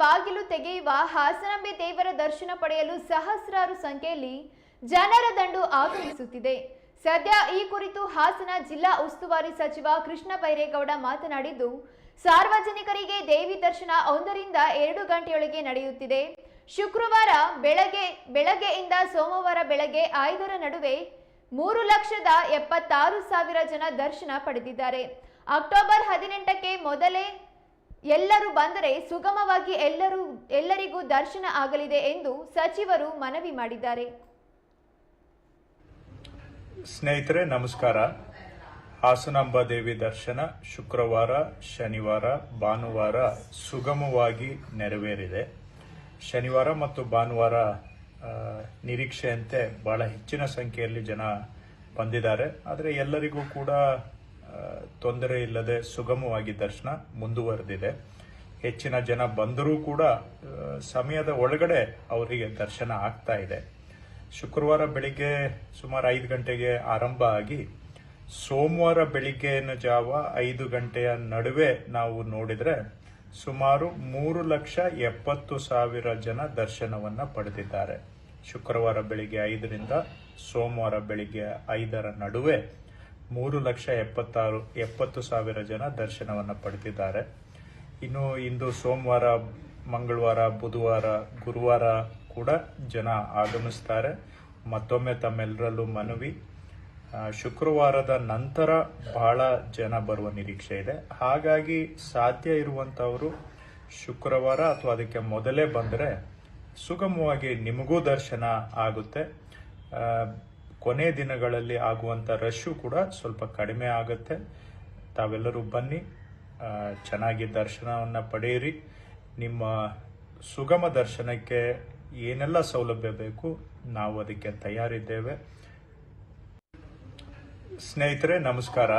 ಬಾಗಿಲು ತೆಗೆಯುವ ಹಾಸನಾಂಬೆ ದೇವರ ದರ್ಶನ ಪಡೆಯಲು ಸಹಸ್ರಾರು ಸಂಖ್ಯೆಯಲ್ಲಿ ಜನರ ದಂಡು ಆಗಮಿಸುತ್ತಿದೆ ಸದ್ಯ ಈ ಕುರಿತು ಹಾಸನ ಜಿಲ್ಲಾ ಉಸ್ತುವಾರಿ ಸಚಿವ ಕೃಷ್ಣ ಬೈರೇಗೌಡ ಮಾತನಾಡಿದ್ದು, ಸಾರ್ವಜನಿಕರಿಗೆ ದೇವಿ ದರ್ಶನ ಒಂದರಿಂದ ಎರಡು ಗಂಟೆಯೊಳಗೆ ನಡೆಯುತ್ತಿದೆ. ಶುಕ್ರವಾರ ಬೆಳಗ್ಗೆ, ಬೆಳಗ್ಗೆಯಿಂದ ಸೋಮವಾರ ಬೆಳಗ್ಗೆ ಐದರ ನಡುವೆ ಮೂರು ಲಕ್ಷದ ಎಪ್ಪತ್ತಾರು ಸಾವಿರ ಜನ ದರ್ಶನ ಪಡೆದಿದ್ದಾರೆ. ಅಕ್ಟೋಬರ್ ಹದಿನೆಂಟಕ್ಕೆ ಮೊದಲೇ ಎಲ್ಲರೂ ಬಂದರೆ ಸುಗಮವಾಗಿ ಎಲ್ಲರೂ ಎಲ್ಲರಿಗೂ ದರ್ಶನ ಆಗಲಿದೆ ಎಂದು ಸಚಿವರು ಮನವಿ ಮಾಡಿದ್ದಾರೆ. ಸ್ನೇಹಿತರೆ, ನಮಸ್ಕಾರ. ಹಾಸನಾಂಬ ದೇವಿ ದರ್ಶನ ಶುಕ್ರವಾರ, ಶನಿವಾರ, ಭಾನುವಾರ ಸುಗಮವಾಗಿ ನೆರವೇರಿದೆ. ಶನಿವಾರ ಮತ್ತು ಭಾನುವಾರ ನಿರೀಕ್ಷೆಯಂತೆ ಬಹಳ ಹೆಚ್ಚಿನ ಸಂಖ್ಯೆಯಲ್ಲಿ ಜನ ಬಂದಿದ್ದಾರೆ. ಆದರೆ ಎಲ್ಲರಿಗೂ ಕೂಡ ತೊಂದರೆ ಇಲ್ಲದೆ ಸುಗಮವಾಗಿ ದರ್ಶನ ಮುಂದುವರೆದಿದೆ. ಹೆಚ್ಚಿನ ಜನ ಬಂದರೂ ಕೂಡ ಸಮಯದ ಒಳಗಡೆ ಅವರಿಗೆ ದರ್ಶನ ಆಗ್ತಾ ಇದೆ. ಶುಕ್ರವಾರ ಬೆಳಿಗ್ಗೆ ಸುಮಾರು ಐದು ಗಂಟೆಗೆ ಆರಂಭ ಆಗಿ, ಸೋಮವಾರ ಬೆಳಿಗ್ಗೆನ ಜಾವ ಐದು ಗಂಟೆಯ ನಡುವೆ ನಾವು ನೋಡಿದರೆ ಸುಮಾರು ಮೂರು ಲಕ್ಷ ಎಪ್ಪತ್ತು ಸಾವಿರ ಜನ ದರ್ಶನವನ್ನು ಪಡೆದಿದ್ದಾರೆ. ಶುಕ್ರವಾರ ಬೆಳಿಗ್ಗೆ ಐದರಿಂದ ಸೋಮವಾರ ಬೆಳಿಗ್ಗೆ ಐದರ ನಡುವೆ ಮೂರು ಲಕ್ಷ ಎಪ್ಪತ್ತಾರು, ಎಪ್ಪತ್ತು ಸಾವಿರ ಜನ ದರ್ಶನವನ್ನು ಪಡೆದಿದ್ದಾರೆ. ಇನ್ನು ಇಂದು ಸೋಮವಾರ, ಮಂಗಳವಾರ, ಬುಧವಾರ, ಗುರುವಾರ ಕೂಡ ಜನ ಆಗಮಿಸ್ತಾರೆ. ಮತ್ತೊಮ್ಮೆ ತಮ್ಮೆಲ್ಲರಲ್ಲೂ ಮನವಿ. ಶುಕ್ರವಾರದ ನಂತರ ಬಹಳ ಜನ ಬರುವ ನಿರೀಕ್ಷೆ ಇದೆ. ಹಾಗಾಗಿ ಸಾಧ್ಯ ಇರುವಂಥವರು ಶುಕ್ರವಾರ ಅಥವಾ ಅದಕ್ಕೆ ಮೊದಲೇ ಬಂದರೆ ಸುಗಮವಾಗಿ ನಿಮಗೂ ದರ್ಶನ ಆಗುತ್ತೆ. ಕೊನೆ ದಿನಗಳಲ್ಲಿ ಆಗುವಂತ ರಶ್ಶು ಕೂಡ ಸ್ವಲ್ಪ ಕಡಿಮೆ ಆಗುತ್ತೆ. ತಾವೆಲ್ಲರೂ ಬನ್ನಿ. ಚೆನ್ನಾಗಿ ದರ್ಶನವನ್ನ ಪಡೆಯಿರಿ. ನಿಮ್ಮ ಸುಗಮ ದರ್ಶನಕ್ಕೆ ಏನೆಲ್ಲ ಸೌಲಭ್ಯ ಬೇಕು ನಾವು ಅದಕ್ಕೆ ತಯಾರಿದ್ದೇವೆ. ಸ್ನೇಹಿತರೆ, ನಮಸ್ಕಾರ.